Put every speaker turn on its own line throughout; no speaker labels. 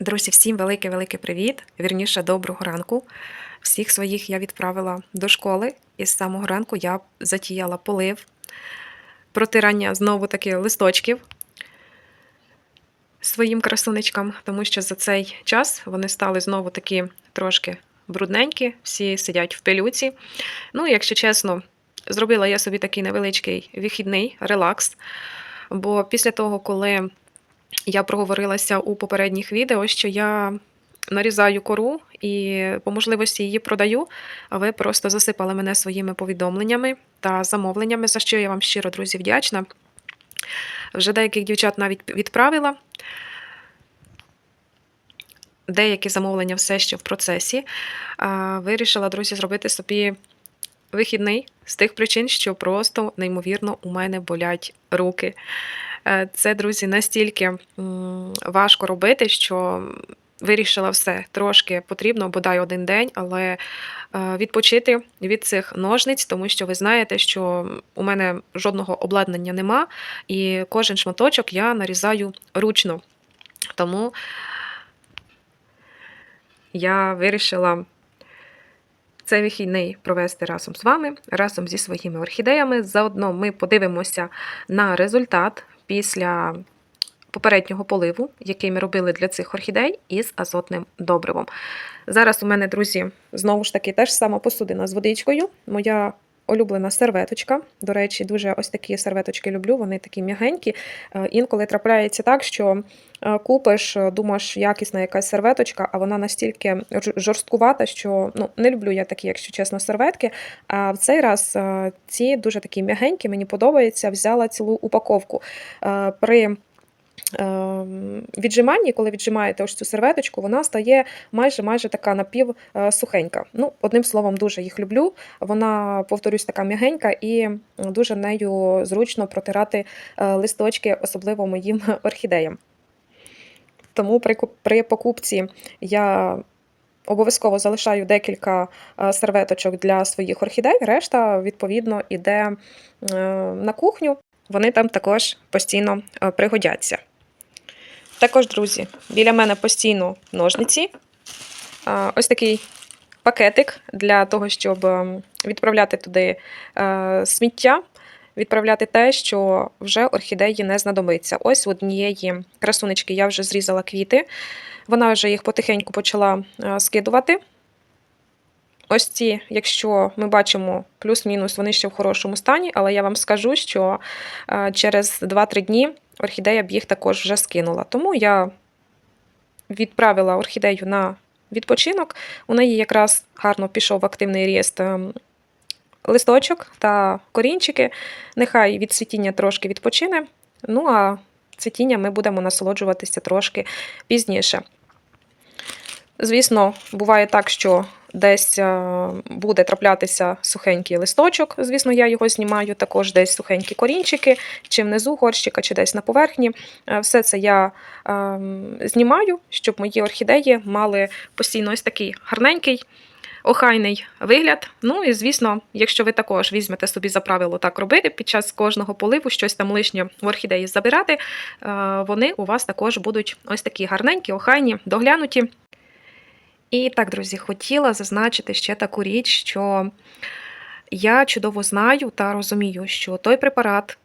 Друзі, всім великий-великий привіт! Вірніше, доброго ранку. Всіх своїх я відправила до школи, і з самого ранку я затіяла полив, протирання знову таки листочків своїм красунечкам, тому що за цей час вони стали знову такі трошки брудненькі, всі сидять в пилюці. Ну, якщо чесно, зробила я собі такий невеличкий вихідний релакс. Бо після того, коли я проговорилася у попередніх відео, що я нарізаю кору і по можливості її продаю, а ви просто засипали мене своїми повідомленнями та замовленнями, за що я вам щиро, друзі, вдячна. Вже деяких дівчат навіть відправила. Деякі замовлення все ще в процесі. Вирішила, друзі, зробити собі вихідний з тих причин, що просто неймовірно у мене болять руки. Е, Це, друзі, настільки важко робити, що вирішила все. Трошки потрібно, бодай один день, але е, відпочити від цих ножниць, тому що ви знаєте, що у мене жодного обладнання нема, і кожен шматочок я нарізаю ручно. Тому я вирішила цей вихідний провести разом з вами, разом зі своїми орхідеями. Заодно ми подивимося на результат після попереднього поливу, який ми робили для цих орхідей, із азотним добривом. Зараз у мене, друзі, знову ж таки, теж сама посудина з водичкою. Моя улюблена серветочка. До речі, дуже ось такі серветочки люблю, вони такі м'ягенькі. Е, Інколи трапляється так, що е, купиш, е, думаєш, якісна якась серветочка, а вона настільки жорсткувата, що ну, не люблю я такі, якщо чесно, серветки. А в цей раз ці дуже такі м'ягенькі, мені подобається, взяла цілу упаковку. При віджиманні, коли віджимаєте ось цю серветочку, вона стає майже майже така напівсухенька. Ну, одним словом, дуже їх люблю. Вона, повторюсь, така м'ягенька і дуже нею зручно протирати е, листочки, особливо моїм орхідеям. Тому при, при покупці я обов'язково залишаю декілька е, серветочок для своїх орхідей, решта, відповідно, іде е, на кухню. Вони там також постійно е, пригодяться. Також, друзі, біля мене постійно ножниці. Ось такий пакетик для того, щоб ем, відправляти туди е, сміття, відправляти те, що вже орхідеї не знадобиться. Ось однієї красунечки я вже зрізала квіти. Вона вже їх потихеньку почала е, скидувати. Ось ці, якщо ми бачимо плюс-мінус, вони ще в хорошому стані, але я вам скажу, що е, через 2-3 дні орхідея б їх також вже скинула. Тому я відправила орхідею на відпочинок. У неї якраз гарно пішов активний ріст ем, листочок та корінчики. Нехай від цвітіння трошки відпочине. Ну а цвітіння ми будемо насолоджуватися трошки пізніше. Звісно, буває так, що десь е, буде траплятися сухенький листочок. Звісно, я його знімаю. Також десь сухенькі корінчики, чи внизу горщика, чи десь на поверхні. Е, Все це я е, знімаю, щоб мої орхідеї мали постійно ось такий гарненький. Охайний вигляд. Ну і звісно, якщо ви також візьмете собі за правило так робити, під час кожного поливу щось там лишнє в орхідеї забирати, вони у вас також будуть ось такі гарненькі, охайні, доглянуті. І так, друзі, хотіла зазначити ще таку річ, що я чудово знаю та розумію, що той препарат,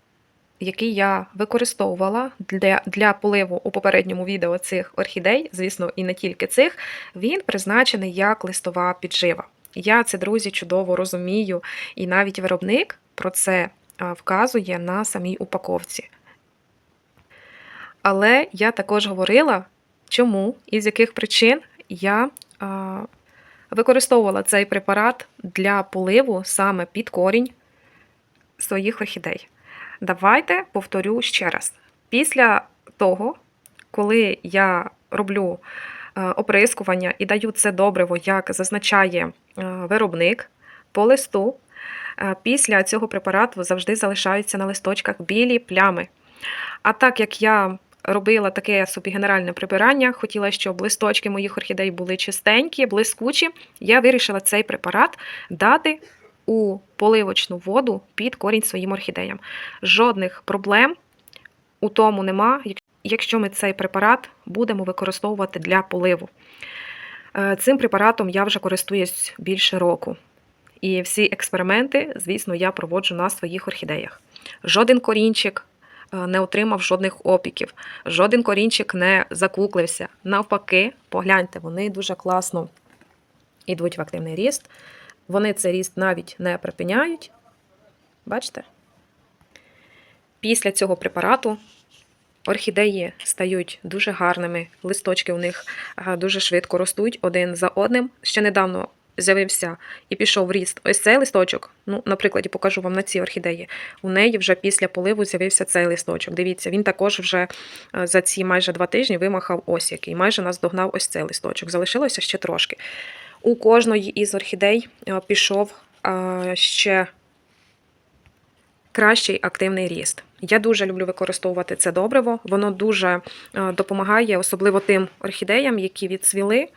який я використовувала для, для поливу у попередньому відео цих орхідей, звісно, і не тільки цих, він призначений як листова піджива. Я це, друзі, чудово розумію, і навіть виробник про це вказує на самій упаковці. Але я також говорила, чому і з яких причин я використовувала цей препарат для поливу саме під корінь своїх орхідей. Давайте повторю ще раз. Після того, коли я роблю е, оприскування і даю це добриво, як зазначає е, виробник по листу, е, після цього препарату завжди залишаються на листочках білі плями. А так як я робила таке собі генеральне прибирання, хотіла, щоб листочки моїх орхідей були чистенькі, блискучі, я вирішила цей препарат дати у поливочну воду під корінь своїм орхідеям. Жодних проблем у тому нема. якщо ми цей препарат будемо використовувати для поливу. Е, Цим препаратом я вже користуюсь більше року. І всі експерименти, звісно, я проводжу на своїх орхідеях. Жоден корінчик не отримав жодних опіків, жоден корінчик не закуклився. Навпаки, погляньте, вони дуже класно йдуть в активний ріст. Вони цей ріст навіть не припиняють. Бачите? Після цього препарату орхідеї стають дуже гарними, листочки у них е, дуже швидко ростуть один за одним. Ще недавно з'явився і пішов ріст ось цей листочок. Ну, на прикладі покажу вам на цій орхідеї. У неї вже після поливу з'явився цей листочок. Дивіться, він також вже е, за ці майже два тижні вимахав ось який. Майже наздогнав ось цей листочок. Залишилося ще трошки. У кожної із орхідей е, пішов е, ще кращий активний ріст. Я дуже люблю використовувати це добриво. Воно дуже допомагає, особливо тим орхідеям, які відцвіли,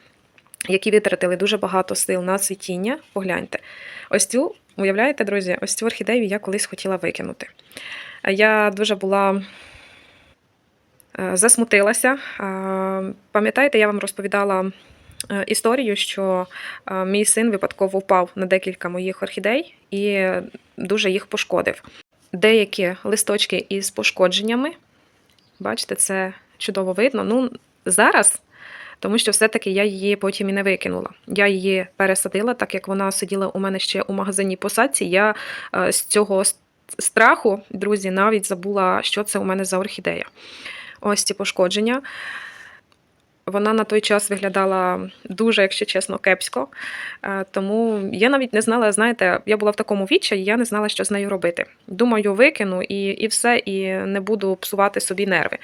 які витратили дуже багато сил на цвітіння. Погляньте. Ось цю, уявляєте, друзі, ось цю орхідею я колись хотіла викинути. Я дуже була е, засмутилася. Е, Пам'ятаєте, я вам розповідала е, історію, що мій син випадково впав на декілька моїх орхідей і дуже їх пошкодив. Деякі листочки із пошкодженнями. Бачите, це чудово видно. Ну, зараз, тому що все-таки я її потім і не викинула. Я її пересадила, так як вона сиділа у мене ще у магазині посадці. Я е, з цього страху, друзі, навіть забула, що це у мене за орхідея. Ось ці пошкодження. Вона на той час виглядала дуже, якщо чесно, кепсько. Е, Тому я навіть не знала, знаєте, я була в такому відчаї, я не знала, що з нею робити. Думаю, викину і, і все, і не буду псувати собі нерви.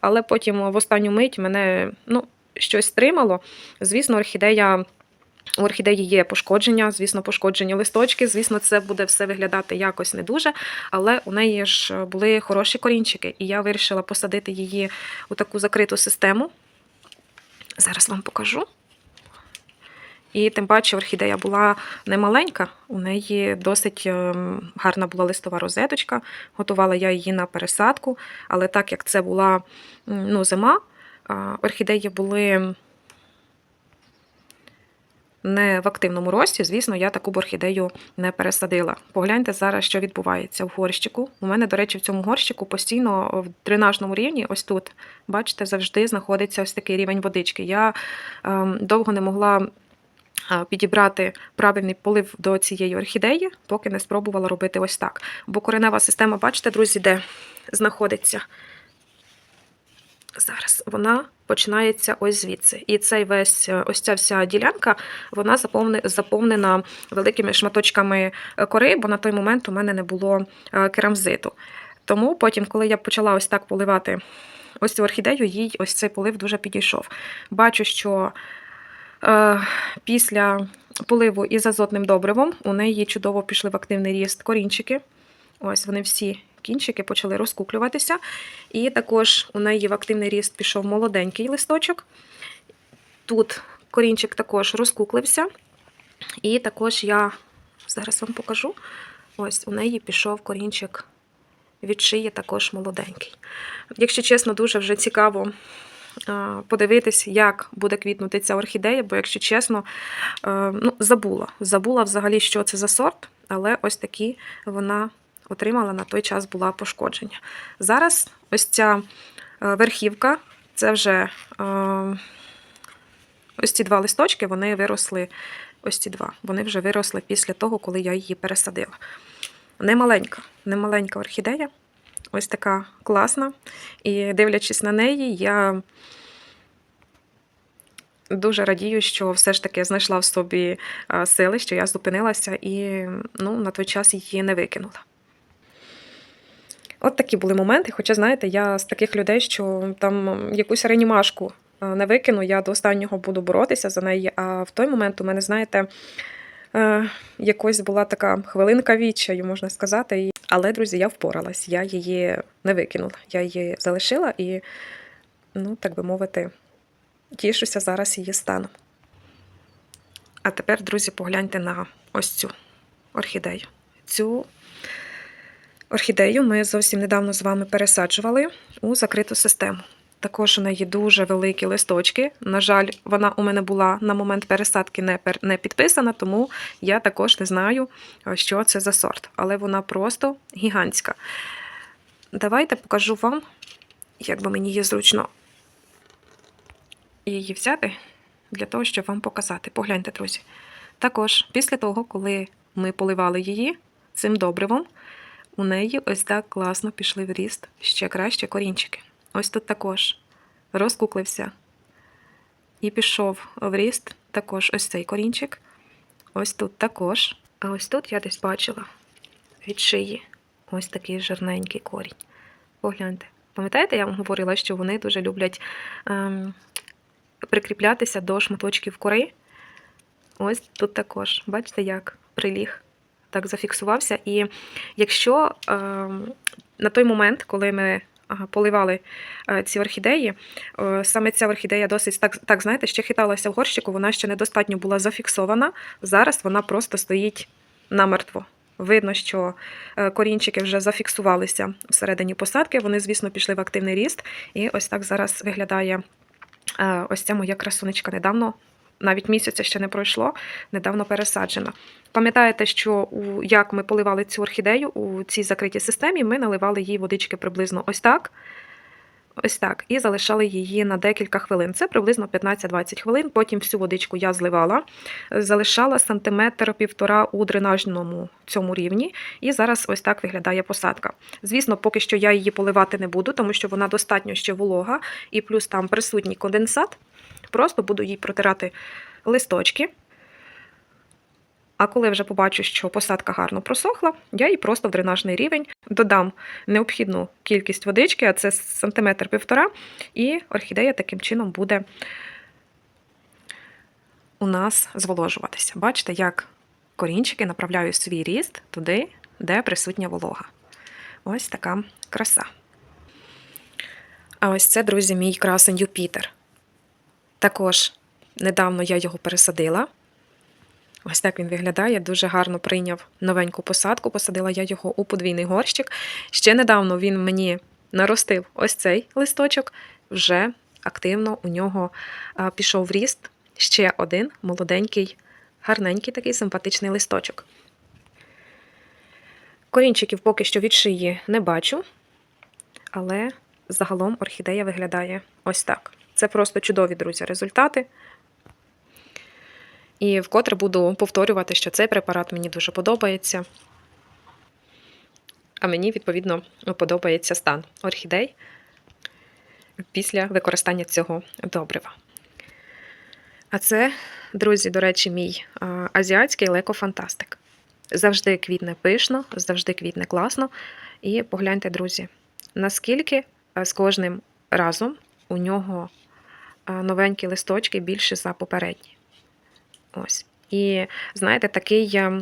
Але потім в останню мить мене ну, щось стримало. Звісно, орхідея. У орхідеї є пошкодження, звісно, пошкоджені листочки. Звісно, це буде все виглядати якось не дуже, але у неї ж були хороші корінчики, і я вирішила посадити її у таку закриту систему. Зараз вам покажу. І тим паче орхідея була не маленька, у неї досить ем, гарна була листова розеточка. Готувала я її на пересадку, але так як це була ну, зима, орхідеї були не в активному рості, звісно, я таку б орхідею не пересадила. Погляньте зараз, що відбувається в горщику. У мене, до речі, в цьому горщику постійно в дренажному рівні, ось тут, бачите, завжди знаходиться ось такий рівень водички. Я ем, довго не могла підібрати правильний полив до цієї орхідеї, поки не спробувала робити ось так. Бо коренева система, бачите, друзі, де знаходиться. Зараз вона починається ось звідси. І цей весь, е, ось ця вся ділянка, вона заповнена великими шматочками е, кори, бо на той момент у мене не було е, керамзиту. Тому потім, коли я почала ось так поливати ось цю орхідею, їй ось цей полив дуже підійшов. Бачу, що е, після поливу із азотним добривом у неї чудово пішли в активний ріст корінчики. Ось вони всі кінчики почали розкуклюватися. І також у неї в активний ріст пішов молоденький листочок. Тут корінчик також розкуклився. І також я зараз вам покажу. Ось у неї пішов корінчик від шиї, також молоденький. Якщо чесно, дуже вже цікаво подивитись, як буде квітнути ця орхідея, бо, якщо чесно, е, ну, забула. Забула взагалі, що це за сорт, але ось такі вона отримала на той час була пошкодження. Зараз ось ця е, верхівка, це вже е, ось ці два листочки, вони виросли. Ось ці два. Вони вже виросли після того, коли я її пересадила. Немаленька, немаленька орхідея. Ось така класна. І дивлячись на неї, я дуже радію, що все ж таки знайшла в собі е, сили, що я зупинилася і ну, на той час її не викинула. От такі були моменти. Хоча, знаєте, я з таких людей, що там якусь реанімашку е, не викину, я до останнього буду боротися за неї. А в той момент у мене, знаєте, е, якось була така хвилинка відчаю, можна сказати. Але, друзі, я впоралась. Я її не викинула. Я її залишила і, ну, так би мовити, тішуся зараз її станом. А тепер, друзі, погляньте на ось цю орхідею. Цю орхідею ми зовсім недавно з вами пересаджували у закриту систему. Також у неї дуже великі листочки. На жаль, вона у мене була на момент пересадки не, не підписана, тому я також не знаю, е, що це за сорт. Але вона просто гігантська. Давайте покажу вам, як би мені її зручно її взяти для того, щоб вам показати. Погляньте, друзі. Також після того, коли ми поливали її цим добривом, у неї ось так класно пішли в ріст ще краще корінчики. Ось тут також розкуклився і пішов в ріст також ось цей корінчик. Ось тут також. А ось тут я десь бачила від шиї ось такий жирненький корінь. Погляньте. Пам'ятаєте, я вам говорила, що вони дуже люблять ем, прикріплятися до шматочків кори. Ось тут також. Бачите, як приліг, так зафіксувався. І якщо ем, на той момент, коли ми поливали е, ці орхідеї, е, саме ця орхідея досить так, так, знаєте, ще хиталася в горщику, вона ще недостатньо була зафіксована. Зараз вона просто стоїть намертво. Видно, що е, корінчики вже зафіксувалися всередині посадки. Вони, звісно, пішли в активний ріст. І ось так зараз виглядає е, ось ця моя красунечка недавно. Навіть місяця ще не пройшло, недавно пересаджена. Пам'ятаєте, що у, як ми поливали цю орхідею у цій закритій системі, ми наливали їй водички приблизно ось так. Ось так, і залишали її на декілька хвилин. Це приблизно 15-20 хвилин. Потім всю водичку я зливала, залишала сантиметр півтора у дренажному цьому рівні. І зараз ось так виглядає посадка. Звісно, поки що я її поливати не буду, тому що вона достатньо ще волога, і плюс там присутній конденсат. Просто буду їй протирати листочки. А коли вже побачу, що посадка гарно просохла, я їй просто в дренажний рівень додам необхідну кількість водички, а це сантиметр півтора, і орхідея таким чином буде у нас зволожуватися. Бачите, як корінчики направляють свій ріст туди, де присутня волога. Ось така краса. А ось це, друзі, мій красень Юпітер. Також недавно я його пересадила. Ось так він виглядає, дуже гарно прийняв новеньку посадку. Посадила я його у подвійний горщик. Ще недавно він мені наростив ось цей листочок, вже активно у нього пішов ріст ще один молоденький, гарненький такий симпатичний листочок. Корінчиків поки що від шиї не бачу, але загалом орхідея виглядає ось так. Це просто чудові, друзі, результати. І вкотре буду повторювати, що цей препарат мені дуже подобається. А мені, відповідно, подобається стан орхідей після використання цього добрива. А це, друзі, до речі, мій азіатський лекофантастик. Завжди квітне пишно, завжди квітне класно. І погляньте, друзі, наскільки з кожним разом у нього новенькі листочки більше за попередні. Ось. І знаєте, такий е,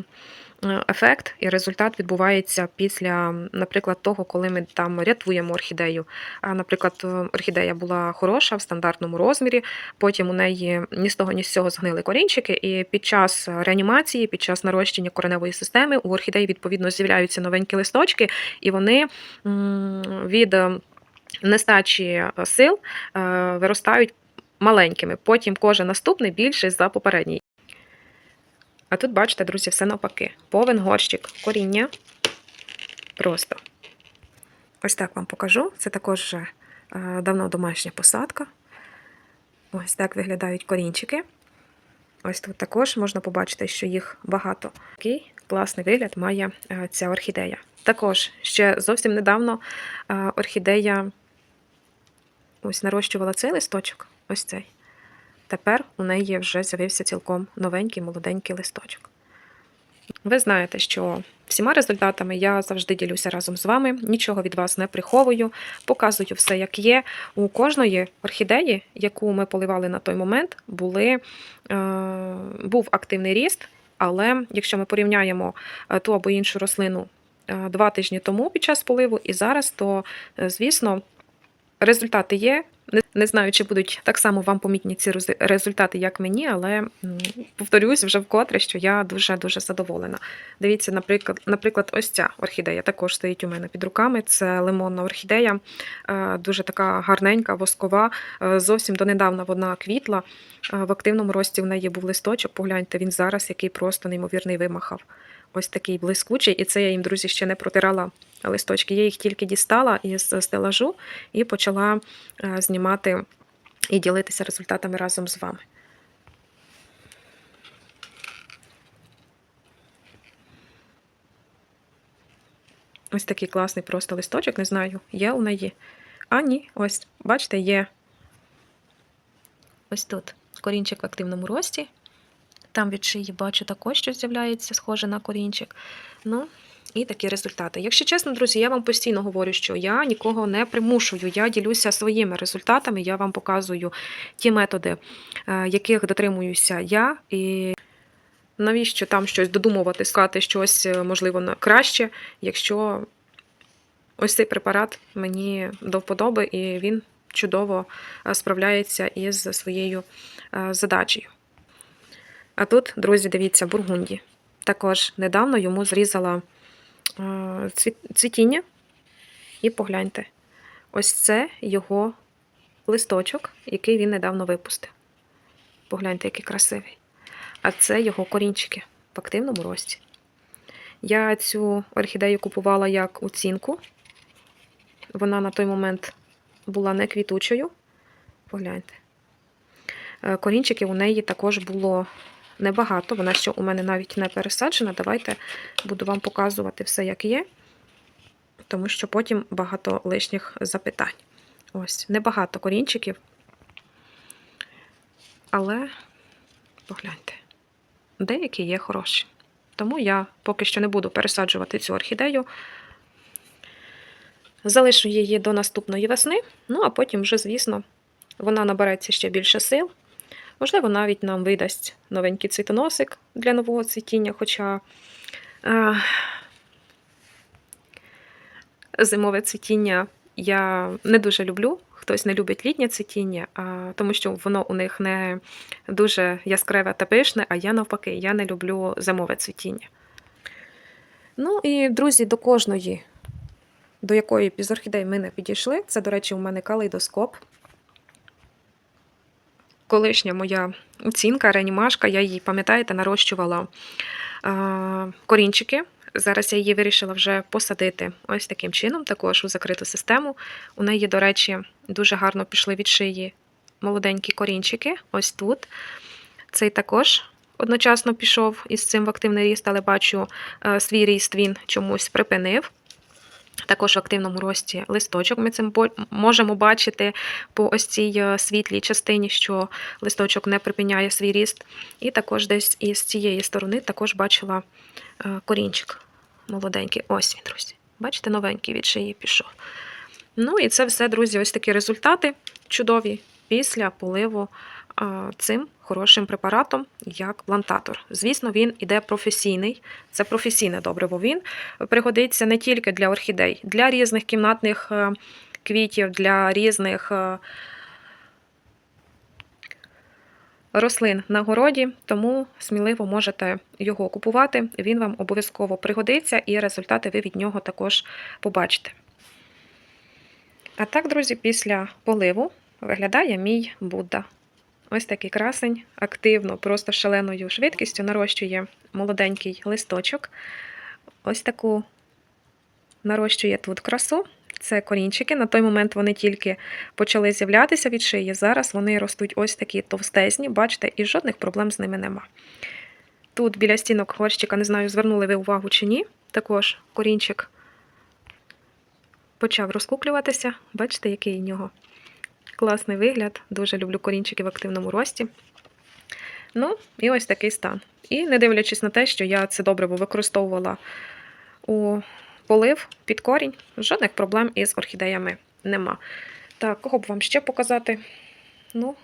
ефект і результат відбувається після, наприклад, того, коли ми там рятуємо орхідею. Наприклад, е, орхідея була хороша в стандартному розмірі, потім у неї ні з того, ні з цього згнили корінчики, і під час реанімації, під час нарощення кореневої системи у орхідеї відповідно з'являються новенькі листочки, і вони від е, нестачі сил е, виростають маленькими. Потім кожен наступний більший за попередній. А тут, бачите, друзі, все навпаки. Повен горщик коріння. Просто. Ось так вам покажу. Це також е, давно домашня посадка. Ось так виглядають корінчики. Ось тут також можна побачити, що їх багато. Такий класний вигляд має е, ця орхідея. Також ще зовсім недавно е, орхідея ось нарощувала цей листочок. Ось цей. Тепер у неї вже з'явився цілком новенький молоденький листочок. Ви знаєте, що всіма результатами я завжди ділюся разом з вами, нічого від вас не приховую, показую все, як є. У кожної орхідеї, яку ми поливали на той момент, були, е, був активний ріст, але якщо ми порівняємо е, ту або іншу рослину е, два тижні тому під час поливу і зараз, то, е, звісно, результати є. Не, знаю, чи будуть так само вам помітні ці результати, як мені, але повторюсь вже вкотре, що я дуже-дуже задоволена. Дивіться, наприклад, наприклад, ось ця орхідея також стоїть у мене під руками. Це лимонна орхідея, е, дуже така гарненька, воскова. Е, Зовсім донедавна вона квітла. Е, В активному рості в неї був листочок. Погляньте, він зараз який просто неймовірний вимахав. Ось такий блискучий, і це я їм, друзі, ще не протирала листочки. Я їх тільки дістала із стелажу і почала е, знімати і ділитися результатами разом з вами. Ось такий класний просто листочок, не знаю, є у неї. А, ні, ось, бачите, є. Ось тут корінчик в активному рості. Там від шиї бачу також щось з'являється, схоже на корінчик. Ну, і такі результати. Якщо чесно, друзі, я вам постійно говорю, що я нікого не примушую. Я ділюся своїми результатами, я вам показую ті методи, е, яких дотримуюся я. І навіщо там щось додумувати, сказати щось, е, можливо, на- краще, якщо ось цей препарат мені до вподоби, і він чудово е, справляється із своєю задачею. А тут, друзі, дивіться, бургунді. Також недавно йому зрізала е, цвітіння. І погляньте, ось це його листочок, який він недавно випустив. Погляньте, який красивий. А це його корінчики в активному рості. Я цю орхідею купувала як оцінку. Вона на той момент була не квітучою. Погляньте. Е, Корінчиків у неї також було небагато. Вона ще у мене навіть не пересаджена. Давайте буду вам показувати все, як є, тому що потім багато лишніх запитань. Ось, небагато корінчиків. Але погляньте, деякі є хороші. Тому я поки що не буду пересаджувати цю орхідею. Залишу її до наступної весни, ну а потім вже, звісно, вона набереться ще більше сил. Можливо, навіть нам видасть новенький цвітоносик для нового цвітіння, хоча е, зимове цвітіння я не дуже люблю. Хтось не любить літнє цвітіння, а, тому що воно у них не дуже яскраве та пишне, а я навпаки, я не люблю зимове цвітіння. Ну і, друзі, до кожної, до якої орхідей ми не підійшли, це, до речі, у мене калейдоскоп колишня моя оцінка, реанімашка, я її, пам'ятаєте, нарощувала корінчики. Зараз я її вирішила вже посадити ось таким чином, також у закриту систему. У неї, до речі, дуже гарно пішли від шиї молоденькі корінчики. Ось тут. Цей також одночасно пішов із цим в активний ріст, але бачу, е, свій ріст він чомусь припинив. Також в активному рості листочок. Ми цим можемо бачити по ось цій е, світлій частині, що листочок не припиняє свій ріст. І також десь із цієї сторони також бачила е, корінчик молоденький. Ось він, друзі. Бачите, новенький від шиї пішов. Ну і це все, друзі, ось такі результати чудові після поливу цим хорошим препаратом, як плантатор. Звісно, він іде професійний. Це професійне добриво. Він пригодиться не тільки для орхідей, для різних кімнатних е, квітів, для різних е, рослин на городі, тому сміливо можете його купувати. Він вам обов'язково пригодиться, і результати ви від нього також побачите. А так, друзі, після поливу виглядає мій Будда. Ось такий красень, активно, просто шаленою швидкістю нарощує молоденький листочок. Ось таку нарощує тут красу. Це корінчики. На той момент вони тільки почали з'являтися від шиї. Зараз вони ростуть ось такі товстезні, бачите, і жодних проблем з ними нема. Тут біля стінок горщика, не знаю, звернули ви увагу чи ні. Також корінчик почав розкуклюватися. Бачите, який у нього класний вигляд. Дуже люблю корінчики в активному рості. Ну, і ось такий стан. І не дивлячись на те, що я це добриво використовувала у полив під корінь, жодних проблем із орхідеями нема. Так, кого б вам ще показати? Ну,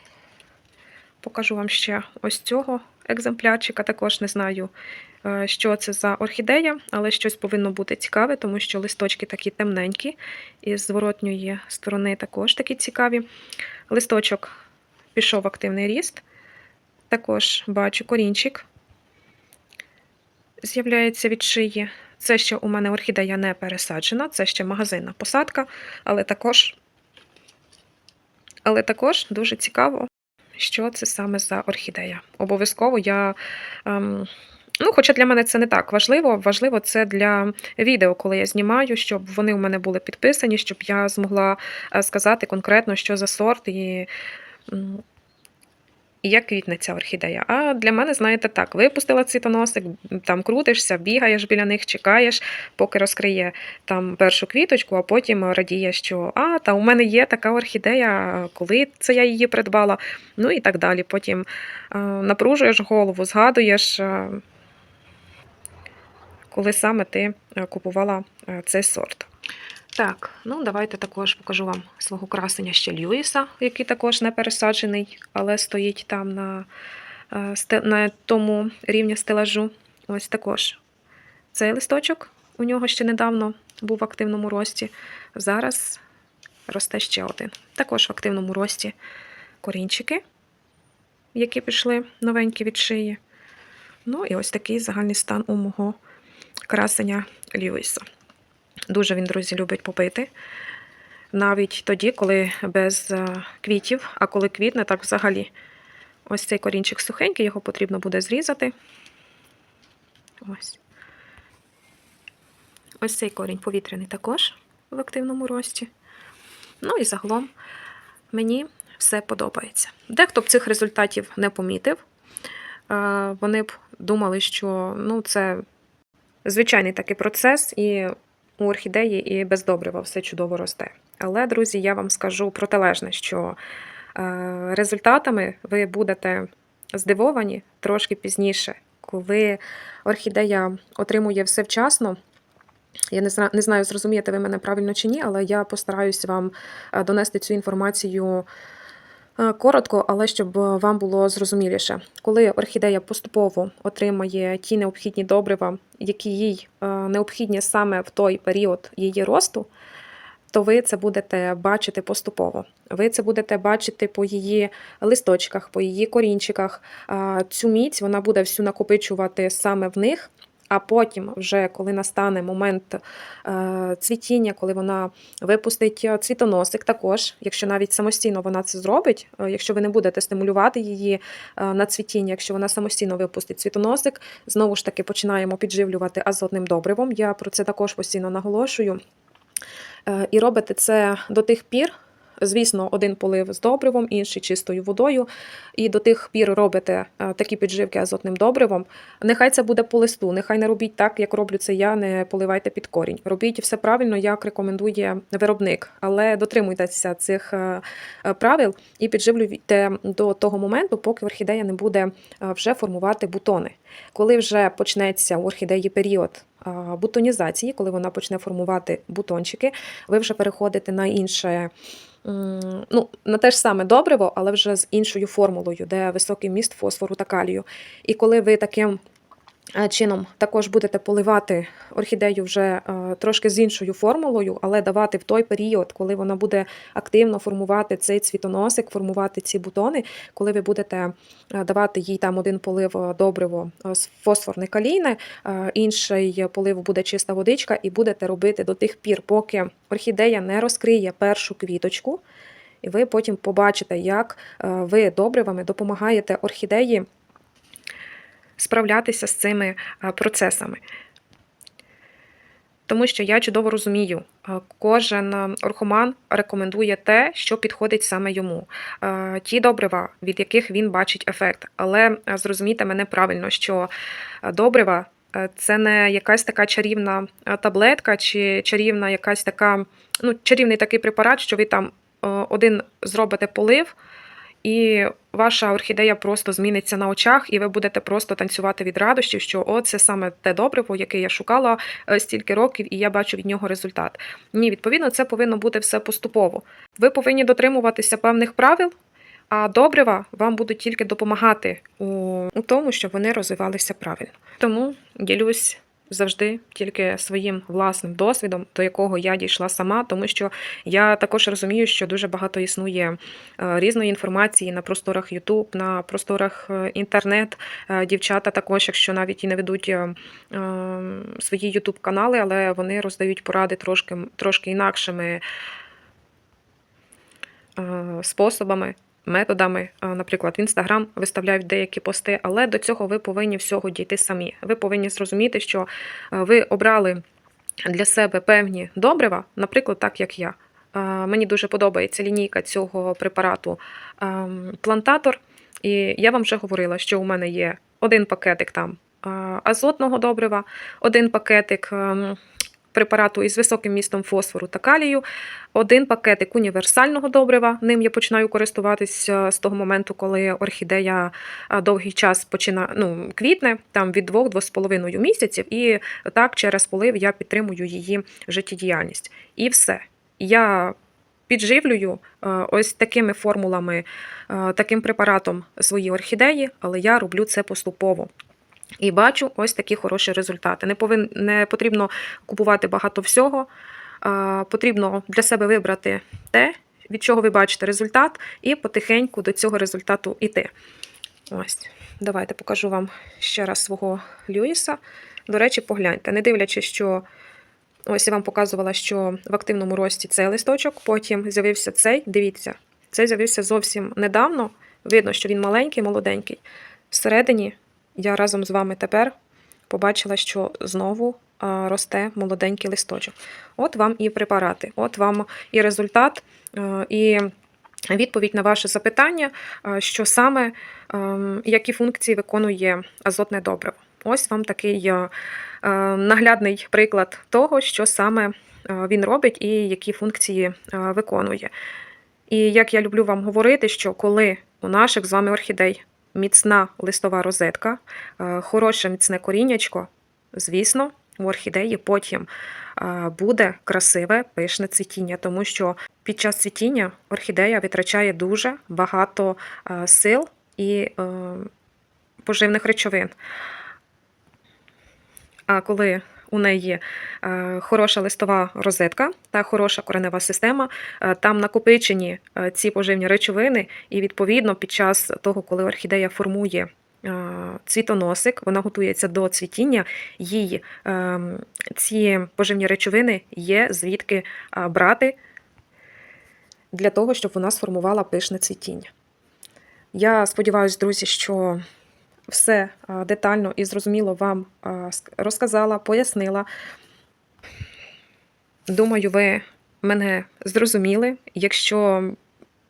покажу вам ще ось цього екземплярчика, також не знаю, що це за орхідея, але щось повинно бути цікаве, тому що листочки такі темненькі, і з зворотньої сторони також такі цікаві. Листочок пішов активний ріст. Також бачу корінчик. З'являється від шиї. Це ще у мене орхідея не пересаджена, це ще магазинна посадка, але також, але також дуже цікаво, що це саме за орхідея. Обов'язково я. Ем, Ну, хоча для мене це не так важливо. Важливо це для відео, коли я знімаю, щоб вони у мене були підписані, щоб я змогла е, сказати конкретно, що за сорт і, і як квітне ця орхідея. А для мене, знаєте, так, випустила цвітоносик, там крутишся, бігаєш біля них, чекаєш, поки розкриє там першу квіточку, а потім радіє, що а, та у мене є така орхідея, коли це я її придбала, ну і так далі. Потім е, напружуєш голову, згадуєш. е, коли саме ти е, купувала е, цей сорт. Так, ну давайте також покажу вам свого красення ще Льюіса, який також не пересаджений, але стоїть там на, е, на тому рівні стелажу. Ось також цей листочок у нього ще недавно був в активному рості. Зараз росте ще один. Також в активному рості корінчики, які пішли новенькі від шиї. Ну і ось такий загальний стан у мого красення Льюіса. Дуже він, друзі, любить попити. Навіть тоді, коли без е, квітів, а коли квітне, так взагалі. Ось цей корінчик сухенький, його потрібно буде зрізати. Ось. Ось цей корінь повітряний також в активному рості. Ну і загалом мені все подобається. Дехто б цих результатів не помітив. Е, Вони б думали, що ну, це звичайний такий процес, і у орхідеї і без добрива все чудово росте. Але, друзі, я вам скажу протилежне, що е, результатами ви будете здивовані трошки пізніше, коли орхідея отримує все вчасно. Я не знаю, зрозумієте ви мене правильно чи ні, але я постараюсь вам е, донести цю інформацію коротко, але щоб е, вам було зрозуміліше. Коли орхідея поступово отримає ті необхідні добрива, які їй е, необхідні саме в той період її росту, то ви це будете бачити поступово. Ви це будете бачити по її листочках, по її корінчиках. Цю міць вона буде всю накопичувати саме в них. А потім, вже коли настане момент е, цвітіння, коли вона випустить е, цвітоносик, також, якщо навіть самостійно вона це зробить, е, якщо ви не будете стимулювати її на цвітіння, якщо вона самостійно випустить цвітоносик, знову ж таки починаємо підживлювати азотним добривом. Я про це також постійно наголошую. І робите це до тих пір. Звісно, один полив з добривом, інший чистою водою. І до тих пір робите е, такі підживки азотним добривом. Нехай це буде по листу, нехай не робіть так, як роблю це я, не поливайте під корінь. Робіть все правильно, як рекомендує виробник, але дотримуйтеся цих е, е, правил і підживлюйте до того моменту, поки орхідея не буде вже формувати бутони. Коли вже почнеться у орхідеї період бутонізації, коли вона почне формувати бутончики, ви вже переходите на інше. Ну, на те ж саме добриво, але вже з іншою формулою, де високий міст фосфору та калію. І коли ви таким чином також будете поливати орхідею вже е, трошки з іншою формулою, але давати в той період, коли вона буде активно формувати цей цвітоносик, формувати ці бутони, коли ви будете е, давати їй там один полив е, добриво е, з фосфорне калійне, е, інший полив буде чиста водичка, і будете робити до тих пір, поки орхідея не розкриє першу квіточку. І ви потім побачите, як е, ви добривами допомагаєте орхідеї справлятися з цими е, процесами. Тому що я чудово розумію, е, кожен е, орхоман рекомендує те, що підходить саме йому. Ті добрива, від яких він бачить ефект. Але зрозумійте мене правильно, що добрива це не якась така чарівна таблетка чи чарівна якась така, ну, чарівний такий препарат, що ви там один зробите полив, і ваша орхідея просто зміниться на очах, і ви будете просто танцювати від радощів, що о, це саме те добриво, яке я шукала е, стільки років, і я бачу від нього результат. Ні, відповідно, це повинно бути все поступово. Ви повинні дотримуватися певних правил. А добрива вам будуть тільки допомагати у, у тому, щоб вони розвивалися правильно. Тому ділюсь завжди тільки своїм власним досвідом, до якого я дійшла сама, тому що я також розумію, що дуже багато існує е, різної інформації на просторах YouTube, на просторах е, інтернет. Е, Дівчата також, якщо навіть і не ведуть свої YouTube канали, але вони роздають поради трошки, трошки інакшими способами. Методами, наприклад, в Інстаграм виставляють деякі пости, але до цього ви повинні всього дійти самі. Ви повинні зрозуміти, що е, ви обрали для себе певні добрива, наприклад, так як я. Мені дуже подобається лінійка цього препарату ем, плантатор. І я вам вже говорила, що у мене є один пакетик там азотного добрива, один пакетик ем, препарату із високим містом фосфору та калію, один пакетик універсального добрива. Ним я починаю користуватись з того моменту, коли орхідея е, довгий час почина, ну, квітне, там від 2-2,5 місяців, і так через полив я підтримую її життєдіяльність. І все. Я підживлюю е, ось такими формулами, е, таким препаратом свої орхідеї, але я роблю це поступово. І бачу ось такі хороші результати. Не, повин, не потрібно купувати багато всього. е, Потрібно для себе вибрати те, від чого ви бачите результат, і потихеньку до цього результату йти. Ось, давайте покажу вам ще раз свого Льюіса. До речі, погляньте, не дивлячись, що ось я вам показувала, що в активному рості цей листочок, потім з'явився цей. Дивіться, цей з'явився зовсім недавно. Видно, що він маленький, молоденький. Всередині я разом з вами тепер побачила, що знову росте молоденький листочок. От вам і препарати, от вам і результат, і відповідь на ваше запитання, що саме, ем, які функції виконує азотне добриво. Ось вам такий е, е, наглядний приклад того, що саме е, він робить і які функції виконує. І як я люблю вам говорити, що коли у наших з вами орхідей міцна листова розетка, е, хороше міцне коріннячко, звісно, у орхідеї потім е, буде красиве пишне цвітіння, тому що під час цвітіння орхідея витрачає дуже багато е, сил і поживних речовин. А коли у неї е, хороша листова розетка та хороша коренева система, е, там накопичені е, ці поживні речовини, і відповідно під час того, коли орхідея формує цвітоносик, вона готується до цвітіння, їй е, ці поживні речовини є звідки брати для того, щоб вона сформувала пишне цвітіння. Я сподіваюся, друзі, що все детально і зрозуміло вам розказала, пояснила. Думаю, ви мене зрозуміли. Якщо,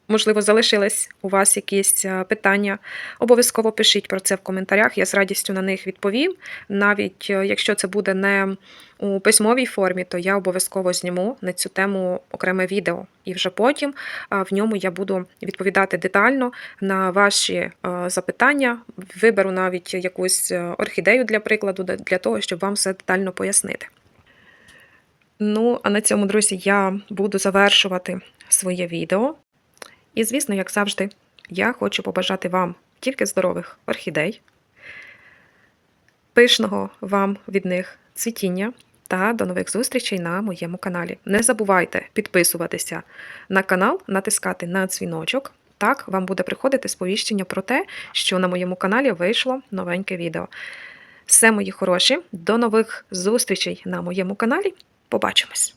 можливо, залишились у вас якісь питання, обов'язково пишіть про це в коментарях. Я з радістю на них відповім. Навіть е, якщо це буде не у письмовій формі, то я обов'язково зніму на цю тему окреме відео. І вже потім в ньому я буду відповідати детально на ваші е, запитання. Виберу навіть якусь е, орхідею для прикладу, для того, щоб вам все детально пояснити. Ну, а на цьому, друзі, я буду завершувати своє відео. І, звісно, як завжди, я хочу побажати вам тільки здорових орхідей, пишного вам від них цвітіння та до нових зустрічей на моєму каналі. Не забувайте підписуватися на канал, натискати на дзвіночок. Так вам буде приходити сповіщення про те, що на моєму каналі вийшло новеньке відео. Все, мої хороші, до нових зустрічей на моєму каналі. Побачимось!